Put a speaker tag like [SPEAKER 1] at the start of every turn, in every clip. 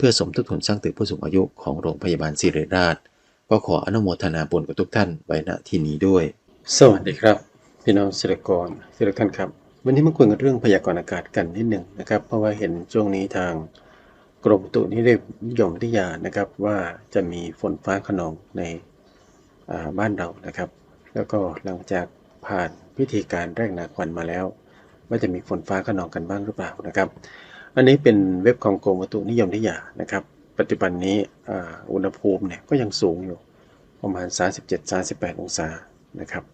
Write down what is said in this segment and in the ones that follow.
[SPEAKER 1] เพื่อสมทบทุนสร้างตึกผู้สูงอายุของโรงพยาบาลศิริราช ก็ขออนุโมทนาบุญกับทุกท่านไว้ณที่นี้ด้วย สวัสดีครับ พี่น้องศิลกรศิลท่านครับ วันนี้มาคุยกันเรื่องพยากรณ์อากาศกันนิดหนึ่งนะครับ เพราะว่าเห็นช่วงนี้ทางกรมอุตุนิยมวิทยานะครับว่าจะมีฝนฟ้าขนองในบ้านเรานะครับ แล้วก็หลังจากผ่านพิธีการแรกนาควันมาแล้ว ว่าจะมีฝนฟ้าขนองกันบ้างหรือเปล่านะครับ อันนี้เป็นเว็บของกรมอุตุนิยมวิทยานะครับ ปัจจุบันนี้อุณหภูมิเนี่ยก็ยังสูงอยู่ประมาณ 37-38 องศานะครับ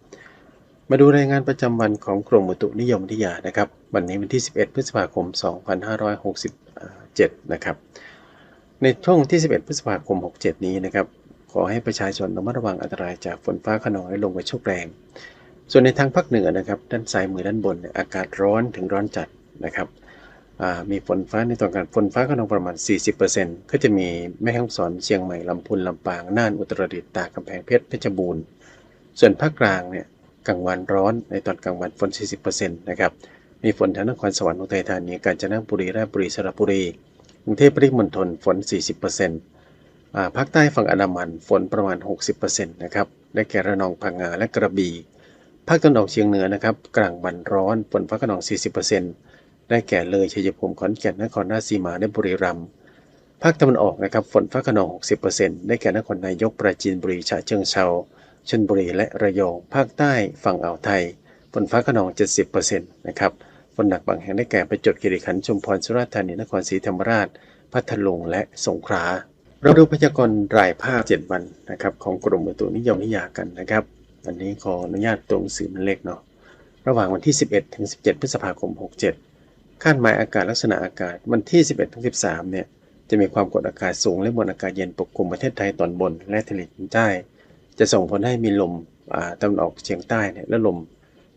[SPEAKER 1] มาดูรายงานประจำวันของกรมอุตุนิยมวิทยานะครับ วันนี้วันที่ 11 พฤษภาคม 2567 นะครับ ในช่วงที่ 11 พฤษภาคม 67 นี้นะครับ ขอให้ประชาชนระมัดระวังอันตรายจากฝนฟ้าขนองและลมกระโชกแรง ส่วนในทางภาคเหนือนะครับ ด้านซ้ายมือด้านบนอากาศร้อนถึงร้อนจัดนะครับ มีฝนฟ้าในตอนกลางฝนฟ้าขนองประมาณ 40%ก็จะมีแม่ฮ่องสอนเชียงใหม่ลำพูนลำปางน่านอุตรดิตถ์ตากกำแพงเพชรเพชรบูรณ์ ส่วนภาคกลางเนี่ยกลางวันร้อนในตอนกลางวันฝน 40%นะครับมีฝนทางนครสวรรค์อุทัยธานีกาญจนบุรีราชบุรีสระบุรีกรุงเทพปริมณฑลฝน 40%ภาคใต้ฝั่งอันดามันฝนประมาณ 60%นะครับได้แก่ระนองพังงาและกระบี่ภาคตะวันออกเฉียงเหนือนะครับกลางวันร้อนฝนฟ้าขนอง 40% ได้แก่เลยชัยภูมิขอนแก่นนครราชสีมาและบุรีรัมย์ภาคตะวันออกนะครับฝนฟ้าขนอง 60%ได้แก่นครนายกปราจีนบุรีฉะเชิงเทราชลบุรีและระยองภาคใต้ฝั่งอ่าวไทยฝนฟ้าขนอง 70%นะครับฝนหนักบางแห่งได้แก่ประจวบคีรีขันธ์ชุมพรสุราษฎร์ธานีนครศรีธรรมราช พัทลุงและสงขลาเราดูพยากรณ์รายภาค 7 วันนะครับของกรมอุตุนิยมวิทยากันนะครับวันนี้ขออนุญาตตัวหนังสือมันเล็กเนาะระหว่างวันที่ 11 ถึง 17 พฤษภาคม 67 คาดหมายอากาศลักษณะอากาศวันที่ 11ถึง13 เนี่ย จะมีความกดอากาศสูงและมวลอากาศเย็นปกคลุมประเทศไทยตอนบนและทะเลจีนใต้ จะส่งผลให้มีลมตะวันออกเฉียงใต้เนี่ยและลม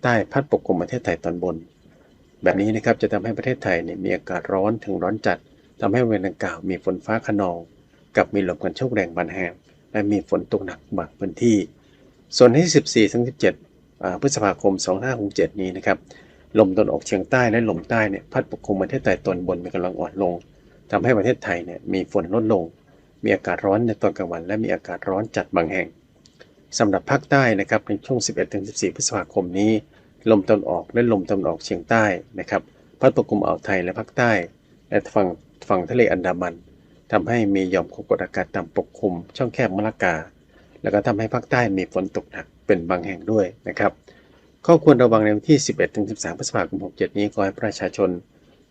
[SPEAKER 1] ใต้พัดปกคลุมประเทศไทยตอนบน แบบนี้นะครับจะทำให้ประเทศไทยเนี่ยมีอากาศร้อนถึงร้อนจัดทำให้เวณดังกล่าวมีฝนฟ้าขนอง กับมีลมกันโชกแรงบางแห่งและมีฝนตกหนักบางพื้นที่ ส่วนที่ 14ถึง17พฤษภาคม 2567 นี้นะครับ ลมตะวันออกเฉียงใต้และลมใต้เนี่ยพัดปกคลุมประเทศไทยตอนบนมีกำลังอ่อนลงทำให้ประเทศไทยเนี่ยมีฝนลดลง มีอากาศร้อนในตอนกลางวัน และมีอากาศร้อนจัดบางแห่งสำหรับภาคใต้นะครับในช่วง 11-14 พฤษภาคมนี้ ลมตะวันออกและลมตะวันออกเฉียงใต้นะครับพัดปกคลุมอ่าวไทยและภาคใต้ และฝั่งฝั่งทะเลอันดามันทำให้มีหย่อมความกดอากาศต่ำปกคลุมช่องแคบมะละกา แล้วก็ทำให้ภาคใต้มีฝนตกหนักเป็นบางแห่งด้วยนะครับ ข้อควรระวังในวันที่ 11ถึง13 พฤษภาคม 67 นี้ขอให้ประชาชน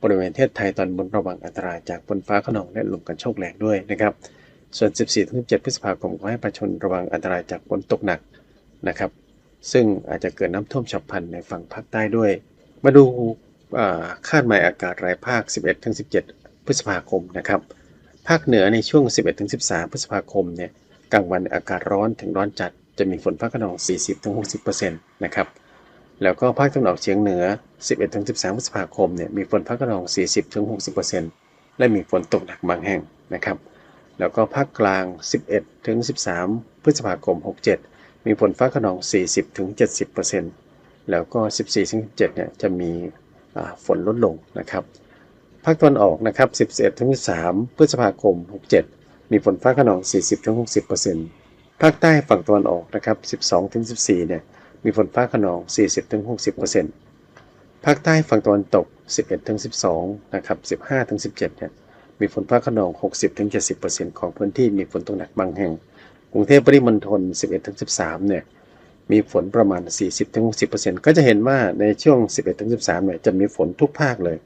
[SPEAKER 1] บริเวณประเทศไทยตอนบนระวังอันตรายจากฝนฟ้าขนองและลมกันโชกแรงด้วยนะครับ ส่วน 14ถึง17 พฤษภาคมขอให้ประชาชนระวังอันตรายจากฝนตกหนักนะครับ ซึ่งอาจจะเกิดน้ำท่วมฉับพลันในฝั่งภาคใต้ด้วย มาดูคาดหมายอากาศรายภาค 11ถึง17 พฤษภาคมนะครับ ภาคเหนือในช่วง 11ถึง13 พฤษภาคมเนี่ยกลางวันอากาศร้อนถึงร้อนจัดจะมีฝนฟ้าขนอง 40-60%นะครับ แล้วก็ภาคตะวันออกเฉียงเหนือ 11-13พฤษภาคมเนี่ยมีฝนฟ้าขนอง 40-60%และมีฝนตกหนักบางแห่งนะครับ แล้วก็ภาคกลาง 11-13 พฤษภาคม 67 มีฝนฟ้าขนอง 40-70%แล้วก็ 14-17เนี่ยจะมีฝนลดลงนะครับ ภาคตะวันออกนะครับ 11-13 พฤษภาคม 67 มีฝนฟ้าขนอง 40-60%ภาคใต้ฝั่งตะวันออกนะครับ 12-14เนี่ย มีฝนฟ้าขนอง 40-60%ภาคใต้ฝั่งตะวันตก 11-12 นะครับ 15-17 เนี่ย มีฝนฟ้าขนอง 60-70%ของพื้นที่มีฝนตกหนักบางแห่ง กรุงเทพปริมณฑล 11-13 เนี่ย มีฝนประมาณ 40-60%ก็จะเห็นว่าในช่วง 11-13 เนี่ย จะมีฝนทุกภาคเลย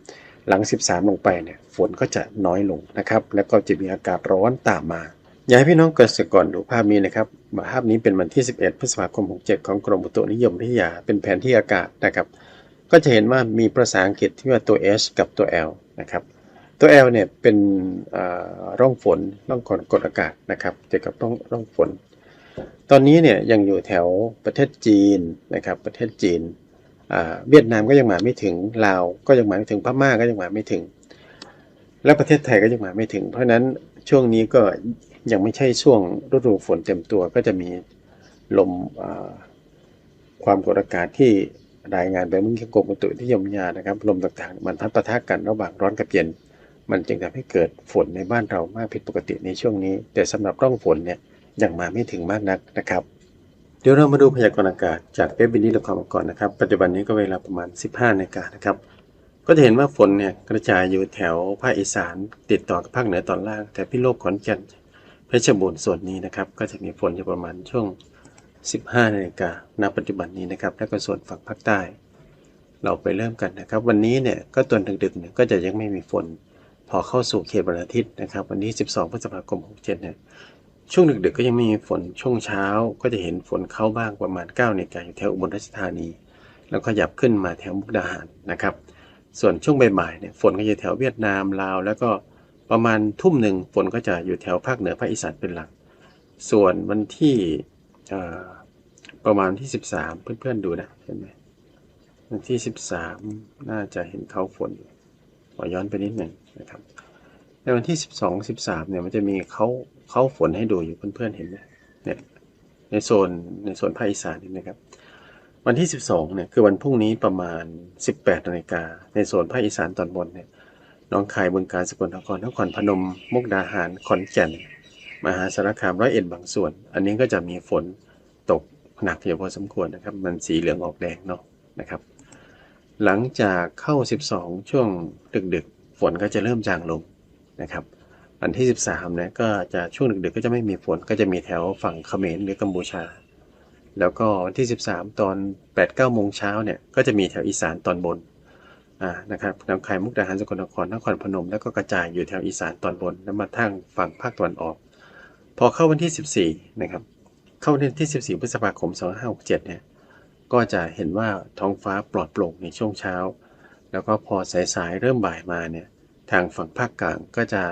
[SPEAKER 1] หลัง 13 ลงไปเนี่ย ฝนก็จะน้อยลงนะครับ แล้วก็จะมีอากาศร้อนตามมา อยากให้พี่น้องเกษตรกรดูภาพนี้นะครับภาพนี้เป็นวันที่ 11 พฤษภาคม 67 ของกรมอุตุนิยมวิทยา เป็นแผนที่อากาศนะครับ ก็จะเห็นว่ามีภาษาอังกฤษที่ว่าตัว H กับตัว L นะครับ ตัว L เนี่ยเป็นร่องฝนร่องกดกดอากาศนะครับเกี่ยวกับร่องร่องฝน ตอนนี้เนี่ยยังอยู่แถวประเทศจีนนะครับ ประเทศจีนเวียดนามก็ยังมาไม่ถึงลาวก็ยังมาไม่ถึงพม่าก็ยังมาไม่ถึง และประเทศไทยก็ยังมาไม่ถึง เพราะนั้นช่วงนี้ก็ยังไม่ใช่ช่วงฤดูฝนเต็มตัวก็จะมีลมความกดอากาศที่รายงานไปเมื่อกี้กรมอุตุนิยมวิทยานะครับ ลมต่างๆ มันพัดปะทะกันระหว่างร้อนกับเย็น มันจึงทำให้เกิดฝนในบ้านเรามากผิดปกติในช่วงนี้ แต่สำหรับร่องฝนเนี่ยยังมาไม่ถึงมากนักนะครับ เดี๋ยวเรามาดูพยากรณ์อากาศจากเว็บบินนี้ละครมก่อนนะครับ ปัจจุบันนี้ก็เวลาประมาณ 15นาฬิกานะครับ ก็จะเห็นว่าฝนเนี่ยกระจายอยู่แถวภาคอีสานติดต่อกับภาคเหนือตอนล่าง แต่พิโลกขอนแก่นเพชรบูรณ์ส่วนนี้นะครับ ก็จะมีฝนอยู่ประมาณช่วง 15นาฬิกาณปัจจุบันนี้นะครับ แล้วก็ส่วนฝั่งภาคใต้ เราไปเริ่มกันนะครับ วันนี้เนี่ยก็ตอนดึกๆเนี่ยก็จะยังไม่มีฝน พอเข้าสู่เขตวันอาทิตย์นะครับ วันนี้12พฤษภาคม 67เนี่ยช่วงดึกๆก็ยังไม่มีฝนช่วงเช้าก็จะเห็นฝนเข้าบ้างประมาณ9นาฬิกาอยู่แถวอุบลราชธานี แล้วก็หยับขึ้นมาแถวมุกดาหารนะครับ ส่วนช่วงบ่ายๆเนี่ยฝนก็จะแถวเวียดนามลาว แล้วก็ประมาณทุ่มหนึ่งฝนก็จะอยู่แถวภาคเหนือภาคอีสานเป็นหลัก ส่วนวันที่ประมาณที่ 13 เพื่อนๆดูนะเห็นไหมวันที่ 13 น่าจะเห็นเขาฝนขอย้อนไปนิดหนึ่งนะครับในวันที่ 12 13เนี่ยมันจะมีเขาเขาฝนให้ดูอยู่เพื่อนๆเห็นไหมเนี่ยในโซนในโซนภาคอีสานนี่นะครับ วันที่ 12เนี่ยคือวันพรุ่งนี้ประมาณ 18นาฬิกาในโซนภาคอีสานตอนบนเนี่ยน้องคายบึงกาฬสกลนครนครพนม มุกดาหารขอนแก่น มหาสารคามร้อยเอ็ดบางส่วน อันนี้ก็จะมีฝนตกหนักอยู่พอสมควรนะครับ มันสีเหลืองออกแดงเนาะนะครับ หลังจากเข้า 12 ช่วงดึกๆ ฝนก็จะเริ่มจางลงนะครับวันที่ 13เนี่ยก็จะช่วงดึกๆก็จะไม่มีฝนก็จะมีแถวฝั่งเขมรหรือกัมพูชา แล้วก็วันที่ 13 ตอน 8-9โมงเช้าเนี่ยก็จะมีแถวอีสานตอนบนนะครับลำคายมุกดาหารสกลนครนครพนม แล้วก็กระจายอยู่แถวอีสานตอนบน แล้วมาทั้งฝั่งภาคตะวันออก พอเข้าวันที่ 14นะครับเข้าวันที่ 14 พฤษภาคม 2567เนี่ยก็จะเห็นว่าท้องฟ้าปลอดโปร่งในช่วงเช้า แล้วก็พอสายๆเริ่มบ่ายมาเนี่ยทางฝั่งภาคกลางก็จะ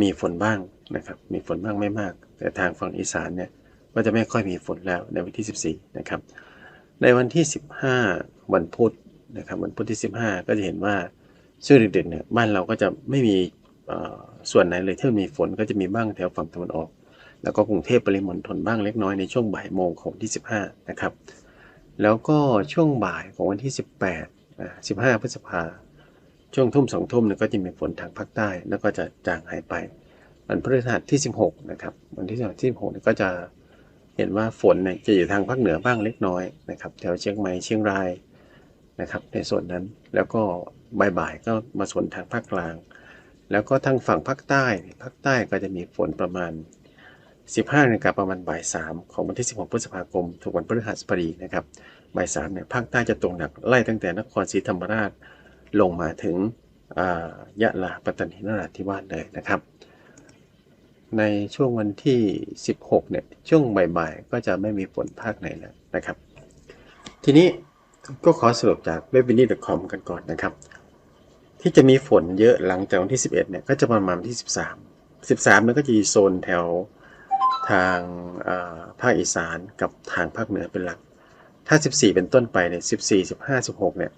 [SPEAKER 1] มีฝนบ้างนะครับมีฝนบ้างไม่มาก แต่ทางฝั่งอีสานเนี่ย ก็จะไม่ค่อยมีฝนแล้วในวันที่ 14 นะครับ ในวันที่ 15 วันพุธนะครับวันพุธที่ 15 ก็จะเห็นว่าช่วงดึกๆเนี่ยบ้านเราก็จะไม่มีส่วนไหนเลยที่มีฝนก็จะมีบ้างแถวฝั่งตะวันออก แล้วก็กรุงเทพปริมณฑลบ้างเล็กน้อยในช่วงบ่ายโมงของที่ 15 นะครับ แล้วก็ช่วงบ่ายของวันที่ 18อ่า15 พฤษภาช่วงทุ่มสองทุ่มเนี่ยก็จะมีฝนทางภาคใต้ แล้วก็จะจางหายไป วันพฤหัสที่ 16 นะครับ วันที่ที่16เนี่ยก็จะ เห็นว่าฝนเนี่ยจะอยู่ทางภาคเหนือบ้างเล็กน้อยนะครับ แถวเชียงใหม่เชียงรายนะครับ ในส่วนนั้นแล้วก็บ่ายๆก็มาส่วนทางภาคกลาง แล้วก็ทางฝั่งภาคใต้ภาคใต้ก็จะมีฝนประมาณ 15นาฬิกาประมาณบ่ายสามของวันที่ 16 พฤษภาคม ถูกวันพฤหัสบดีนะครับบ่ายสามเนี่ยภาคใต้จะตกหนักไล่ตั้งแต่นครศรีธรรมราชลงมาถึงยะลาปัตตานีนราธิวาสเลยนะครับ ในช่วงวันที่ 16 เนี่ย ช่วงบ่ายๆ ก็จะไม่มีฝนภาคไหนแล้วนะครับ ทีนี้ก็ขอสรุปจาก w e b i n i c o m กันก่อนนะครับ ที่จะมีฝนเยอะหลังจากวันที่ 11 เนี่ย ก็จะประมาณที่ 13 13เนี่ยก็จะอยู่โซนแถวทางาภาคอีสานกับทางภาคเหนือเป็นหลัก ถ้า 14 เป็นต้นไปเนี่ย 14 15 16 เนี่ย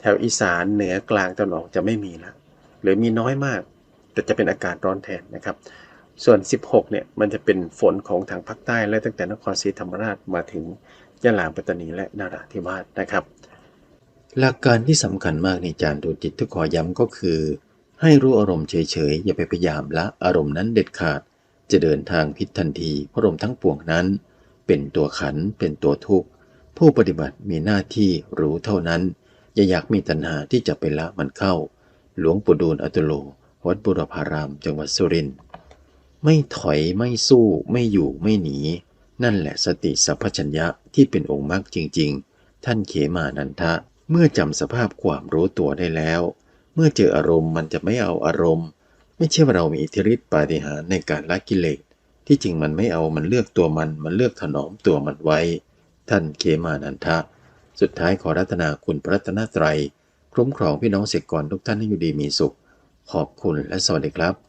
[SPEAKER 1] แถวอีสานเหนือกลางตะวันออกจะไม่มีแล้วหรือมีน้อยมาก แต่จะเป็นอากาศร้อนแทนนะครับ ส่วน 16 เนี่ย มันจะเป็นฝนของทางภาคใต้ และตั้งแต่นครศรีธรรมราชมาถึงยะลาปัตตานีและนาราธิวาสนะครับ หลักการที่สำคัญมากในจานดูจิตที่ขอย้ำก็คือ ให้รู้อารมณ์เฉยๆ อย่าไปพยายามละอารมณ์นั้นเด็ดขาด จะเดินทางผิดทันทีเพราะอารมณ์ทั้งปวงนั้น เป็นตัวขันเป็นตัวทุกข์ผู้ปฏิบัติมีหน้าที่รู้เท่านั้น อย่าอยากมีตัณหาที่จะไปละมันเข้า หลวงปู่ดูลอัตุโล วัดบุรพาราม จังหวัดสุรินทร์ ไม่ถอยไม่สู้ไม่อยู่ไม่หนี นั่นแหละสติสัพพัญญะที่เป็นองค์มรรคจริง ๆ ท่านเขมานันทะ เมื่อจำสภาพความรู้ตัวได้แล้ว เมื่อเจออารมณ์มันจะไม่เอาอารมณ์ ไม่ใช่ว่าเรามีอิทธิฤทธิปาฏิหาริย์ในการละกิเลสที่จริงมันไม่เอามันเลือกตัวมันมันเลือกถนอมตัวมันไว้ ท่านเขมานันทะ สุดท้ายขอรัตนาคุณพระรัตนตรัย คุ้มครองพี่น้องเสกกรทุกท่านให้อยู่ดีมีสุข ขอบคุณและสวัสดีครับ